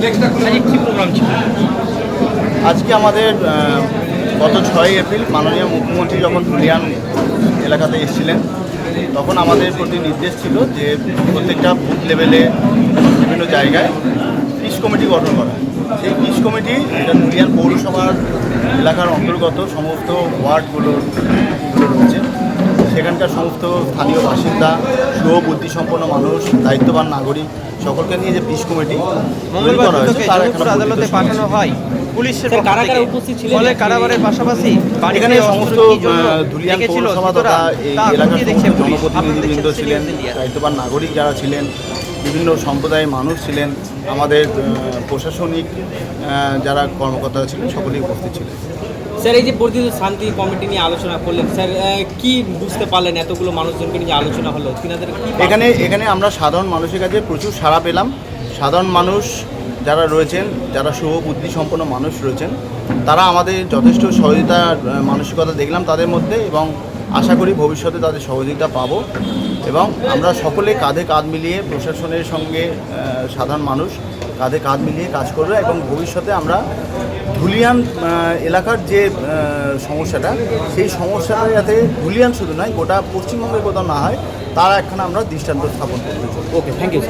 আজকে ছিল? আজকে আমাদের গত ছয় এপ্রিল মাননীয় মুখ্যমন্ত্রী যখন ধুলিয়ান এলাকাতে এসেছিলেন তখন আমাদের প্রতি নির্দেশ ছিল যে প্রত্যেকটা বুথ লেভেলে বিভিন্ন জায়গায় পিস কমিটি গঠন করা। সেই পিস কমিটি এটা ধুলিয়ান পৌরসভার এলাকার অন্তর্গত সমস্ত ওয়ার্ডগুলো গুলো রয়েছে সেখানকার সমস্ত স্থানীয় বাসিন্দা শুভ বুদ্ধিসম্পন্ন মানুষ দায়িত্ববান নাগরিক সকলকে নিয়ে যে পিস কমিটি আদালতে পাঠানো হয়। পুলিশের? ফলে কারাবারের পাশাপাশি এখানে সমস্ত কি জন্য আহ, ধুলিয়ান রেখেছিল পৌরসভা তথা এই এলাকার সমস্ত জনপ্রতিনিধিবৃন্দ ছিলেন দায়িত্ববান নাগরিক যারা ছিলেন বিভিন্ন সম্প্রদায়ের মানুষ ছিলেন আমাদের প্রশাসনিক যারা কর্মকর্তা ছিলেন সকলেই উপস্থিত ছিলেন। স্যার, এই যে বর্ধিত শান্তি কমিটি নিয়ে আলোচনা করলেন, স্যার কি বুঝতে পারলেন এতগুলো মানুষজনকে নিয়ে আলোচনা হলো? তিনাদের এখানে এখানে আমরা সাধারণ মানুষের কাছে প্রচুর সাড়া পেলাম। সাধারণ মানুষ যারা রয়েছেন, যারা শুভ বুদ্ধি সম্পন্ন মানুষ রয়েছেন, তারা আমাদের যথেষ্ট সহযোগিতা মানসিকতা দেখলাম তাদের মধ্যে এবং আশা করি ভবিষ্যতে তাদের সহযোগিতা পাবো। এবং আমরা সকলে কাঁধে কাঁধ মিলিয়ে প্রশাসনের সঙ্গে সাধারণ মানুষ কাঁধে কাঁধ মিলিয়ে কাজ করবে এবং ভবিষ্যতে আমরা ধুলিয়ান এলাকার যে সমস্যাটা, সেই সমস্যাটা যাতে ধুলিয়ান শুধু নয়, গোটা পশ্চিমবঙ্গের কোথাও না হয়, তার একখানা আমরা দৃষ্টান্ত স্থাপন করতে ওকে থ্যাংক ইউ